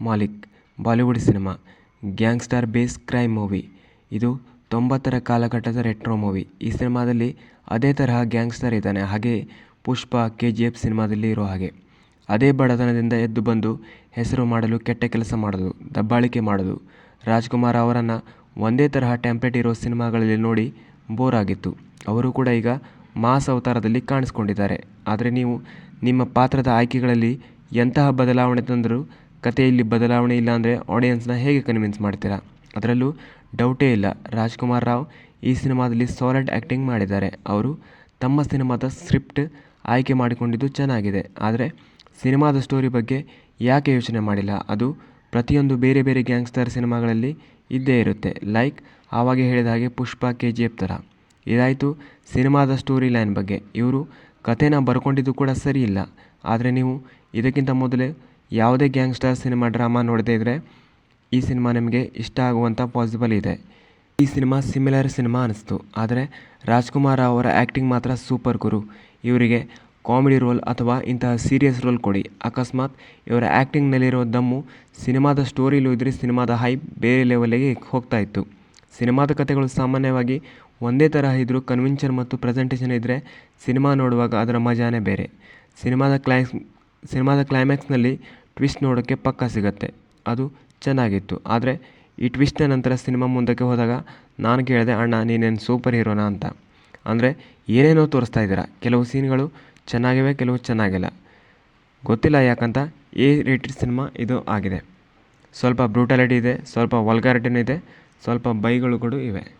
Malik, Bollywood cinema, gangster base crime movie. ಇದು ತೊಂಬತ್ತರ ಕಾಲಘಟ್ಟದ retro movie. ಈ ಸಿನಿಮಾದಲ್ಲಿ ಅದೇ ತರಹ ಗ್ಯಾಂಗ್ಸ್ಟರ್ ಇದ್ದಾನೆ. ಹಾಗೆ ಪುಷ್ಪ ಕೆ ಜಿ ಎಫ್ ಸಿನಿಮಾದಲ್ಲಿ ಇರೋ ಹಾಗೆ. ಅದೇ ಬಡತನದಿಂದ ಎದ್ದು ಬಂದು ಹೆಸರು ಮಾಡಲು, ಕೆಟ್ಟ ಕೆಲಸ ಮಾಡೋದು ದಬ್ಬಾಳಿಕೆ ಮಾಡೋದು ರಾಜ್ಕುಮಾರ್ ಅವರನ್ನು ಒಂದೇ ತರಹ ಟೆಂಪ್ಲೇಟ್ ಇರೋ ಸಿನಿಮಾಗಳಲ್ಲಿ ನೋಡಿ ಬೋರ್ ಆಗಿತ್ತು. ಅವರು ಕೂಡ ಈಗ ಮಾಸ್ ಅವತಾರದಲ್ಲಿ ಕಾಣಿಸ್ಕೊಂಡಿದ್ದಾರೆ. ಆದರೆ ನೀವು ನಿಮ್ಮ ಪಾತ್ರದ ಆಯ್ಕೆಗಳಲ್ಲಿ ಎಂತಹ ಬದಲಾವಣೆ ತಂದರೂ ಕಥೆಯಲ್ಲಿ ಬದಲಾವಣೆ ಇಲ್ಲ ಅಂದರೆ ಆಡಿಯನ್ಸ್ನ ಹೇಗೆ ಕನ್ವಿನ್ಸ್ ಮಾಡ್ತೀರಾ? ಅದರಲ್ಲೂ ಡೌಟೇ ಇಲ್ಲ. ರಾಜ್ಕುಮಾರ್ ರಾವ್ ಈ ಸಿನಿಮಾದಲ್ಲಿ ಸಾಲಿಡ್ ಆ್ಯಕ್ಟಿಂಗ್ ಮಾಡಿದ್ದಾರೆ. ಅವರು ತಮ್ಮ ಸಿನಿಮಾದ ಸ್ಕ್ರಿಪ್ಟ್ ಆಯ್ಕೆ ಮಾಡಿಕೊಂಡಿದ್ದು ಚೆನ್ನಾಗಿದೆ. ಆದರೆ ಸಿನಿಮಾದ ಸ್ಟೋರಿ ಬಗ್ಗೆ ಯಾಕೆ ಯೋಚನೆ ಮಾಡಿಲ್ಲ? ಅದು ಪ್ರತಿಯೊಂದು ಬೇರೆ ಬೇರೆ ಗ್ಯಾಂಗ್ಸ್ಟರ್ ಸಿನಿಮಾಗಳಲ್ಲಿ ಇದ್ದೇ ಇರುತ್ತೆ. ಲೈಕ್ ಆವಾಗ ಹೇಳಿದ ಹಾಗೆ ಪುಷ್ಪ ಕೆ ಜಿ ಎಫ್ ಥರ. ಇದಾಯಿತು ಸಿನಿಮಾದ ಸ್ಟೋರಿ ಲೈನ್ ಬಗ್ಗೆ. ಇವರು ಕಥೆನ ಬರ್ಕೊಂಡಿದ್ದು ಕೂಡ ಸರಿ ಇಲ್ಲ. ಆದರೆ ನೀವು ಇದಕ್ಕಿಂತ ಮೊದಲೇ ಯಾವುದೇ ಗ್ಯಾಂಗ್ಸ್ಟರ್ ಸಿನಿಮಾ ಡ್ರಾಮಾ ನೋಡದೇ ಇದ್ದರೆ ಈ ಸಿನಿಮಾ ನಿಮಗೆ ಇಷ್ಟ ಆಗುವಂಥ ಪಾಸಿಬಲ್ ಇದೆ. ಈ ಸಿನಿಮಾ ಸಿಮಿಲರ್ ಸಿನಿಮಾ ಅನಿಸ್ತು. ಆದರೆ ರಾಜ್ಕುಮಾರ್ ಅವರ ಆ್ಯಕ್ಟಿಂಗ್ ಮಾತ್ರ ಸೂಪರ್ ಗುರು. ಇವರಿಗೆ ಕಾಮಿಡಿ ರೋಲ್ ಅಥವಾ ಇಂತಹ ಸೀರಿಯಸ್ ರೋಲ್ ಕೊಡಿ. ಅಕಸ್ಮಾತ್ ಇವರ ಆ್ಯಕ್ಟಿಂಗ್ನಲ್ಲಿರೋ ದಮ್ಮು ಸಿನಿಮಾದ ಸ್ಟೋರಿಲೂ ಇದ್ದರೆ ಸಿನಿಮಾದ ಹೈಪ್ ಬೇರೆ ಲೆವೆಲ್ಗೆ ಹೋಗ್ತಾ ಇತ್ತು. ಸಿನಿಮಾದ ಕಥೆಗಳು ಸಾಮಾನ್ಯವಾಗಿ ಒಂದೇ ತರಹ ಇದ್ದರೂ ಕನ್ವಿನ್ಷನ್ ಮತ್ತು ಪ್ರೆಸೆಂಟೇಷನ್ ಇದ್ದರೆ ಸಿನಿಮಾ ನೋಡುವಾಗ ಅದರ ಮಜಾನೇ ಬೇರೆ. ಸಿನಿಮಾದ ಕ್ಲೈಮ್ಯಾಕ್ಸ್ ಸಿನಿಮಾದ ಕ್ಲೈಮ್ಯಾಕ್ಸ್ನಲ್ಲಿ ಟ್ವಿಸ್ಟ್ ನೋಡೋಕ್ಕೆ ಪಕ್ಕ ಸಿಗುತ್ತೆ. ಅದು ಚೆನ್ನಾಗಿತ್ತು. ಆದರೆ ಈ ಟ್ವಿಸ್ಟ್ನ ನಂತರ ಸಿನಿಮಾ ಮುಂದಕ್ಕೆ ಹೋದಾಗ ನಾನು ಕೇಳಿದೆ, ಅಣ್ಣ, ನೀನೇನು ಸೂಪರ್ ಹೀರೋನಾ ಅಂತ. ಅಂದರೆ ಏನೇನೋ ತೋರಿಸ್ತಾ ಇದ್ದೀರಾ. ಕೆಲವು ಸೀನ್ಗಳು ಚೆನ್ನಾಗಿವೆ, ಕೆಲವು ಚೆನ್ನಾಗಿಲ್ಲ. ಗೊತ್ತಿಲ್ಲ ಯಾಕಂತ ಎ ರೇಟೆಡ್ ಸಿನಿಮಾ ಇದು ಆಗಿದೆ. ಸ್ವಲ್ಪ ಬ್ರೂಟಾಲಿಟಿ ಇದೆ, ಸ್ವಲ್ಪ ವಲ್ಗಾರಿಟಿನೂ ಇದೆ, ಸ್ವಲ್ಪ ಬೈಗಳು ಕೂಡ ಇವೆ.